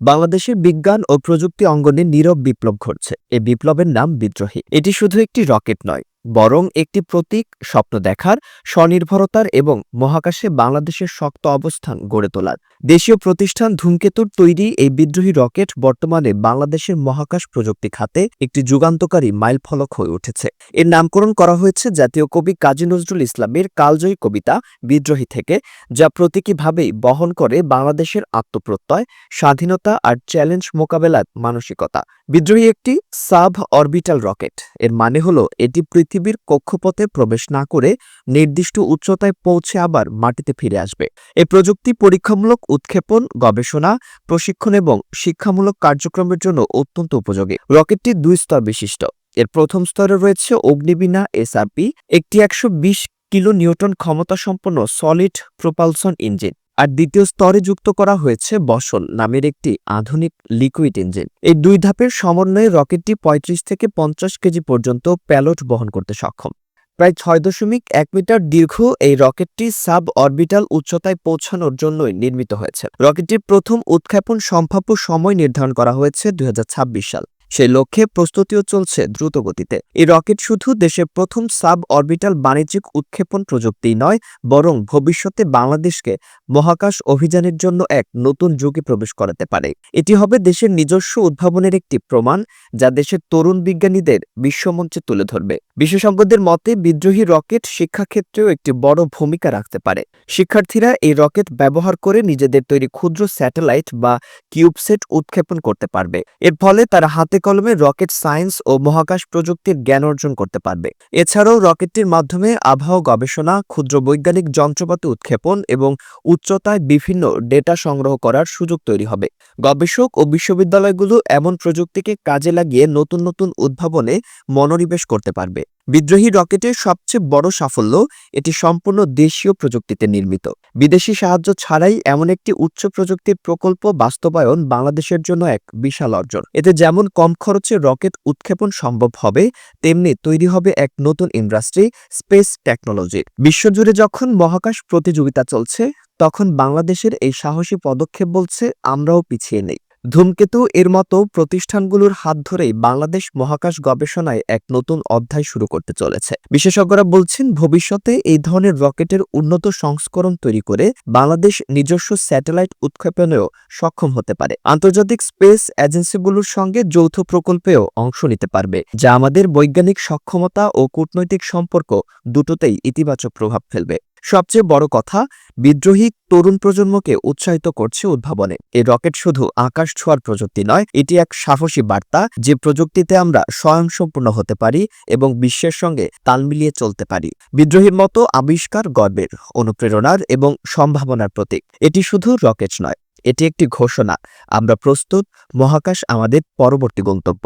বাংলাদেশের বিজ্ঞান ও প্রযুক্তি অঙ্গনে নীরব বিপ্লব ঘটছে। এ বিপ্লবের নাম বিদ্রোহী। এটি শুধু একটি রকেট নয় বরং একটি প্রতীক, স্বপ্ন দেখার, স্বনির্ভরতার এবং মহাকাশে বাংলাদেশের শক্ত অবস্থান গড়ে তোলার। দেশীয় প্রতিষ্ঠান ধূমকেতুর তৈরি এই বিদ্রোহী রকেট বর্তমানে বাংলাদেশের মহাকাশ প্রযুক্তি খাতে একটি যুগান্তকারী মাইলফলক হয়ে উঠেছে। এর নামকরণ করা হয়েছে জাতীয় কবি কাজী নজরুল ইসলামের কালজয়ী কবিতা বিদ্রোহী থেকে, যা প্রতীকীভাবেই বহন করে বাংলাদেশের আত্মপ্রত্যয়, স্বাধীনতা আর চ্যালেঞ্জ মোকাবেলার মানসিকতা। বিদ্রোহী একটি সাব অরবিটাল রকেট। এর মানে হলো, এটি পৃথিবীর কক্ষপথে প্রবেশ না করে নির্দিষ্ট উচ্চতায় পৌঁছে আবার মাটিতে ফিরে আসবে। এই প্রযুক্তি পরীক্ষামূলক উৎক্ষেপণ, গবেষণা, প্রশিক্ষণ এবং শিক্ষামূলক কার্যক্রমের জন্য অত্যন্ত উপযোগী। রকেটটি দুই স্তর বিশিষ্ট। এর প্রথম স্তরে রয়েছে অগ্নিবীণা, এসআরপি, একটি একশো বিশ কিলো নিউটন ক্ষমতা সম্পন্ন সলিড প্রোপালসন ইঞ্জিন। আর দ্বিতীয় স্তরে যুক্ত করা হয়েছে বসল নামের একটি আধুনিক লিকুইড ইঞ্জিন এই দুই ধাপের সমন্বয়ে রকেটটি ৩৫ থেকে পঞ্চাশ কেজি পর্যন্ত প্যালট বহন করতে সক্ষম। প্রায় ছয় দশমিক এক মিটার দীর্ঘ এই রকেটটি সাব অরবিটাল উচ্চতায় পৌঁছানোর জন্যই নির্মিত হয়েছে। রকেটটির প্রথম উৎক্ষেপণ সম্ভাব্য সময় নির্ধারণ করা হয়েছে দু হাজার ছাব্বিশ সাল। সেই লক্ষ্যে প্রস্তুতিও চলছে দ্রুত গতিতে এই রকেট শুধু দেশের প্রথম সাব অরবিটাল বাণিজ্যিক উৎক্ষেপণ প্রযুক্তি নয়, বরং ভবিষ্যতে বাংলাদেশকে মহাকাশ অভিযানের জন্য এক নতুন যুগে প্রবেশ করাতে পারে। এটি হবে দেশের নিজস্ব উদ্ভাবনের একটি প্রমাণ, যা দেশের তরুণ বিজ্ঞানীদের বিশ্বমঞ্চে তুলে ধরবে। বিশেষজ্ঞদের মতে, বিদ্রোহী রকেট শিক্ষাক্ষেত্রেও একটি বড় ভূমিকা রাখতে পারে। শিক্ষার্থীরা এই রকেট ব্যবহার করে নিজেদের তৈরি ক্ষুদ্র স্যাটেলাইট বা কিউবসেট উৎক্ষেপণ করতে পারবে। এর ফলে তারা হাতে কলমে রকেট সায়েন্স ও মহাকাশ প্রযুক্তির জ্ঞান অর্জন করতে পারবে। এছাড়াও রকেটটির মাধ্যমে আবহাওয়া গবেষণা, ক্ষুদ্র বৈজ্ঞানিক যন্ত্রপাতি উৎক্ষেপণ এবং উচ্চতায় বিভিন্ন ডেটা সংগ্রহ করার সুযোগ তৈরি হবে। গবেষক ও বিশ্ববিদ্যালয়গুলো এমন প্রযুক্তিকে কাজে লাগিয়ে নতুন নতুন উদ্ভাবনে মনোনিবেশ করতে পারবে। বিদ্রোহী রকেটের সবচেয়ে বড় সাফল্য এটি সম্পূর্ণ দেশীয় প্রযুক্তিতে নির্মিত। বিদেশি সাহায্য ছাড়াই এমন একটি উচ্চ প্রযুক্তির প্রকল্প বাস্তবায়ন বাংলাদেশের জন্য এক বিশাল অর্জন। এতে যেমন কম খরচে রকেট উৎক্ষেপণ সম্ভব হবে, তেমনি তৈরি হবে এক নতুন ইন্ডাস্ট্রি, স্পেস টেকনোলজির বিশ্বজুড়ে যখন মহাকাশ প্রতিযোগিতা চলছে, তখন বাংলাদেশের এই সাহসী পদক্ষেপ বলছে, আমরাও পিছিয়ে নেই। ধূমকেতু এর মতো প্রতিষ্ঠানগুলোর হাত ধরেই বাংলাদেশ মহাকাশ গবেষণায় এক নতুন অধ্যায় শুরু করতে চলেছে। বিশেষজ্ঞরা বলছেন, ভবিষ্যতে এই ধরনের রকেটের উন্নত সংস্করণ তৈরি করে বাংলাদেশ নিজস্ব স্যাটেলাইট উৎক্ষেপণেও সক্ষম হতে পারে। আন্তর্জাতিক স্পেস এজেন্সিগুলোর সঙ্গে যৌথ প্রকল্পেও অংশ নিতে পারবে, যা আমাদের বৈজ্ঞানিক সক্ষমতা ও কূটনৈতিক সম্পর্ক দুটোতেই ইতিবাচক প্রভাব ফেলবে। সবচেয়ে বড় কথা, বিদ্রোহী তরুণ প্রজন্মকে উৎসাহিত করছে উদ্ভাবনে। এই রকেট শুধু আকাশ ছোঁয়ার প্রযুক্তি নয়, এটি এক সাহসী বার্তা যে প্রযুক্তিতে আমরা স্বয়ংসম্পূর্ণ হতে পারি এবং বিশ্বের সঙ্গে তাল মিলিয়ে চলতে পারি। বিদ্রোহীর মতো আবিষ্কার গর্বের, অনুপ্রেরণার এবং সম্ভাবনার প্রতীক। এটি শুধু রকেট নয়, এটি একটি ঘোষণা। আমরা প্রস্তুত, মহাকাশ আমাদের পরবর্তী গন্তব্য।